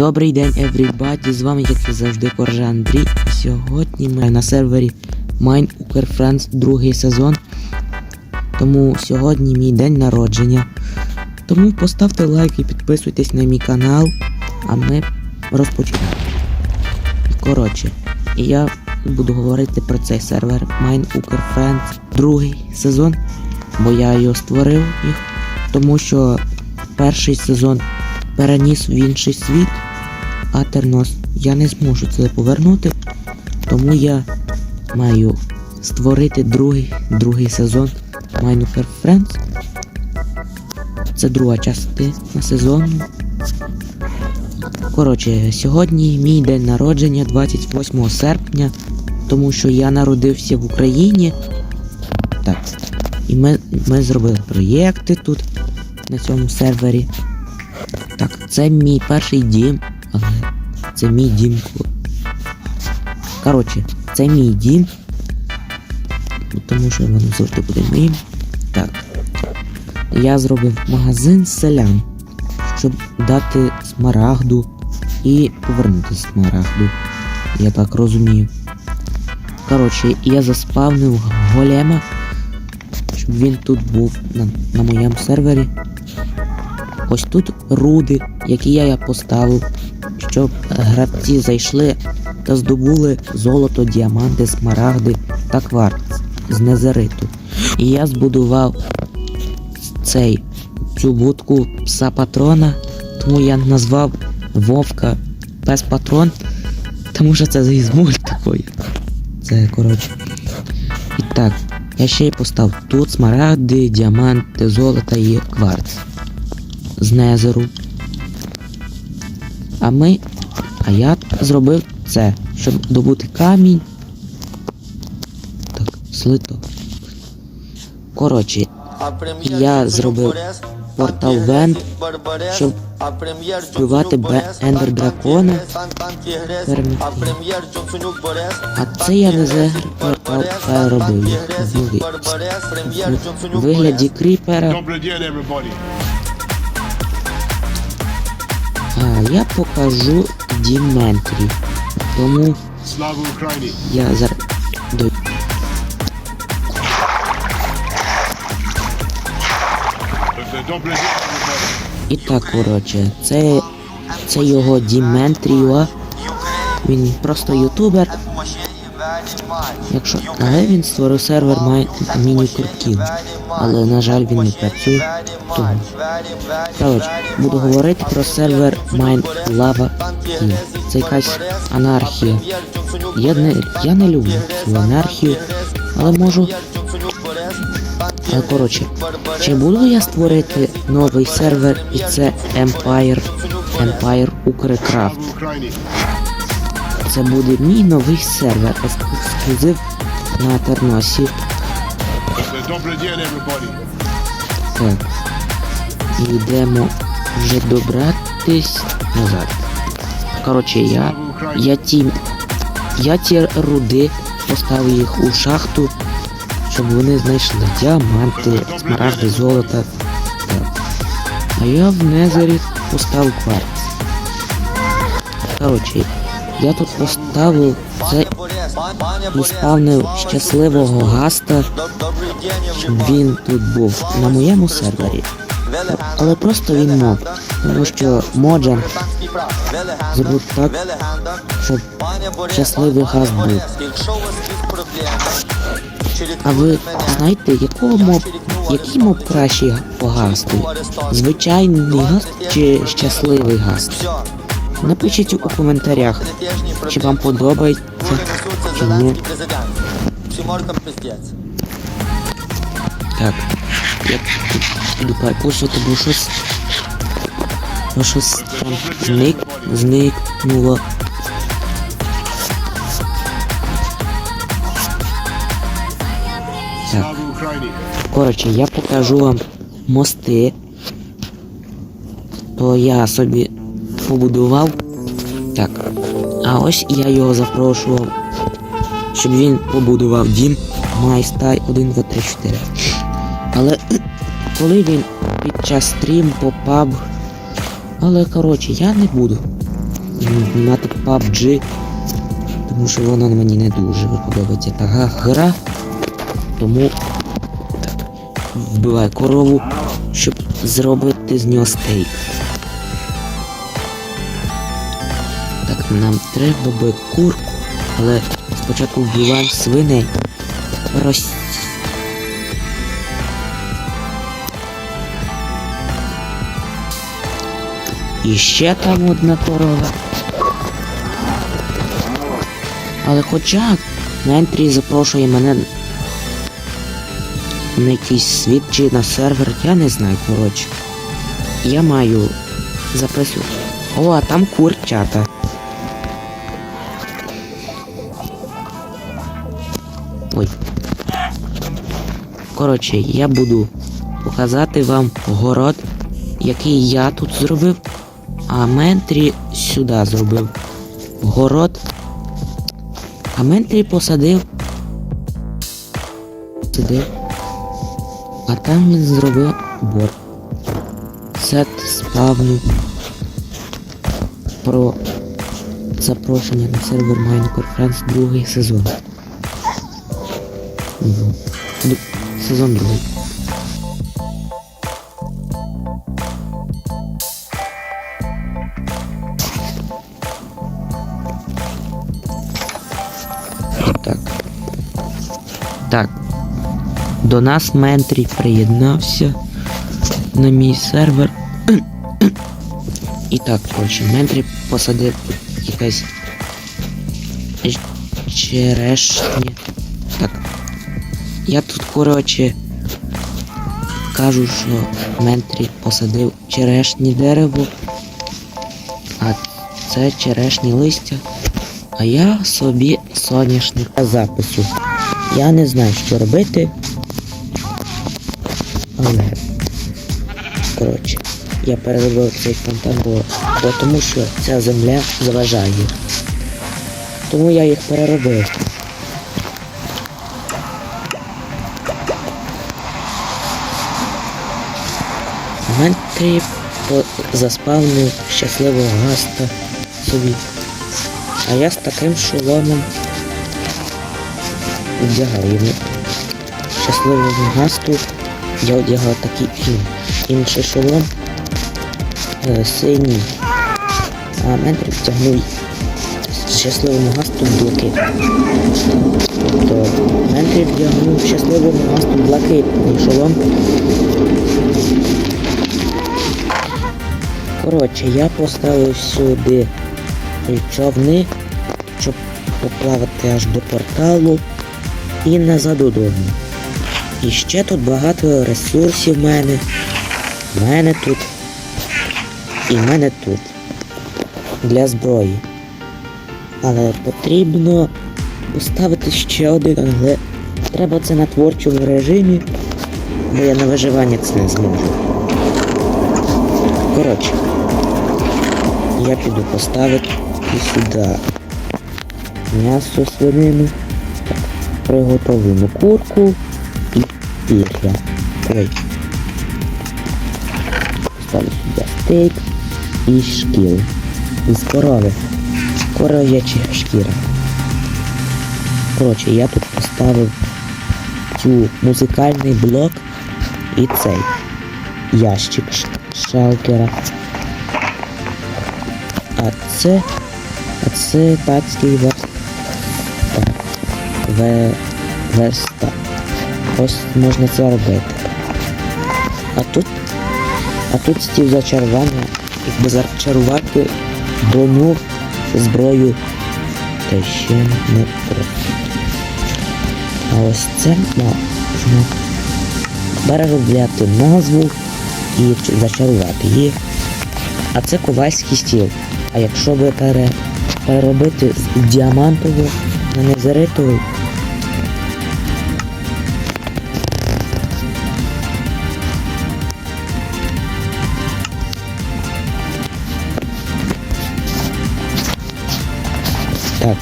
Добрий день, everybody, з вами, як і завжди, Коржа Андрій. Сьогодні ми на сервері Mine Uker Friends другий сезон. Тому сьогодні мій день народження. Тому поставте лайк і підписуйтесь на мій канал, а ми розпочнемо. Коротше, я буду говорити про цей сервер Mine Uker Friends другий сезон, бо я його створив їх, тому що перший сезон переніс в інший світ, а Тернос я не зможу це повернути, тому я маю створити другий, другий сезон Minecraft Friends. Це друга частина сезону. Коротше, сьогодні мій день народження 28 серпня, тому що я народився в Україні. Так. І ми, ми зробили проєкти тут, на цьому сервері. Так, це мій перший дім, але це мій дім. Коротше, це мій дім. Тому що воно завжди буде моїм. Так. Я зробив магазин селян, щоб дати смарагду і повернути смарагду. Я так розумію. Коротше, я заспавнив голема, щоб він тут був на, на моєму сервері. Ось тут руди, які я поставив, щоб гравці зайшли та здобули золото, діаманти, смарагди та кварц з незериту. І я збудував цей цю будку пса патрона, тому я назвав Вовка пес патрон, тому що це із мультику. Це коротше. І так, я ще й поставив тут смарагди, діаманти, золото і кварц з незеру. А ми. А я зробив це, щоб добути камінь. Так, слито. Коротше, Я зробив портал Вент, щоб вбивати Ендер Дракона. а це я не зер портал та робив в вигляді кріпера. Я покажу Діментрі. Тому Слава Україні. я зараз до. І так, коротше, це, це його Діментріо. Він просто ютубер. Якщо. Але він створив сервер май... міні-крутків. Але, на жаль, він не працює. Тому. Коротше, буду говорити про сервер Mine Lava Team. Це якась анархія. Я не, я не люблю цю анархію, але можу. Але коротше, чи буду я створити новий сервер і це Empire Empire Ukrecraft. Це буде мій новий сервер, ексклюзив на Терносі. Так. Йдемо вже добратись назад. Коротше, я. Я ті. Я ті руди поставив їх у шахту, щоб вони знайшли діаманти, смарагди, золото. А я в Незері поставив кварц. Коротше, я тут поставив це і щасливого гаста, щоб він тут був на моєму сервері. Але просто він мод, тому що моджа зробив так, щоб щасливий гаст був. А ви знаєте, якого моб, який моб кращий по гасту? Звичайний гаст чи щасливий гаст? Напишіть у коментарях, чи вам подобається, чи ні. Так, я буду перепушувати, бо щось. Бо щось там зник, зникнуло. Так, коротше, я покажу вам мости. То я собі побудував. Так. А ось я його запрошував, щоб він побудував дім Майстай 1, 2, 3, 4. Але коли він під час стрім попав. Але коротше, я не буду знімати PUBG, тому що вона мені не дуже подобається така гра. Тому вбиваю корову, щоб зробити з нього стейк. Так, нам треба би курку, але спочатку вбиваємо свиней. Рось... І ще там одна корова. Але хоча Ментрі запрошує мене на якийсь світ чи на сервер, я не знаю, коротше. Я маю записувати. О, а там курчата. Ой. Коротше, я буду показати вам город, який я тут зробив, а Ментрі сюди зробив. Город. А Ментрі посадив. Сидив. А там він зробив бот. Сет спавну про запрошення на сервер Minecraft Friends другий сезон. Сезон другий. Так. До нас Ментрі приєднався на мій сервер. І так, коротше, Ментрі посадив якась черешні. Так. Я тут, коротше, кажу, що Ментрі посадив черешні дерево, а це черешні листя. А я собі соняшник запису. Я не знаю, що робити. Але. Коротше, я переробив цей контент, бо, бо тому що ця земля заважає. Тому я їх переробив. Ментрі заспавнив щасливого гаста собі. А я з таким шоломом йому. Щасливого гасту я одягав такий ін- інший шолом е, синій. А Ментрі втягнув щасливому гасту блакит. Тобто Ментрі вдягнув щасливому гасту блакитний шолом. Коротше, я поставив сюди човни, щоб поплавати аж до порталу і назад додому. І ще тут багато ресурсів в мене. В мене тут. І в мене тут. Для зброї. Але потрібно поставити ще один, але треба це на творчому режимі, бо я на виживання це не зможу. Коротше, я піду поставити сюди м'ясо свинину, приготовимо курку і пір'я. Поставлю сюди стейк і шкіру. З корови. Коров'яча шкіра. Коротше, я тут поставив цю музикальний блок і цей ящик ш- шалкера. А це. А це татський верстак. Ве... Верстак. Ось можна це робити. А тут. А тут стів зачарування. Якби зачарувати броню, зброю. Та ще не просто. А ось це можна переробляти назву і зачарувати її. А це ковальський стіл. А якщо ви пере, переробити з діамантового на незеритовий, Так.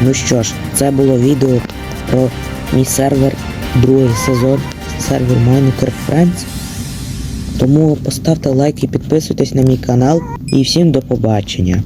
Ну що ж, це було відео про мій сервер другий сезон, сервер Minecraft Friends. Тому поставте лайк і підписуйтесь. на мій канал і всім до побачення.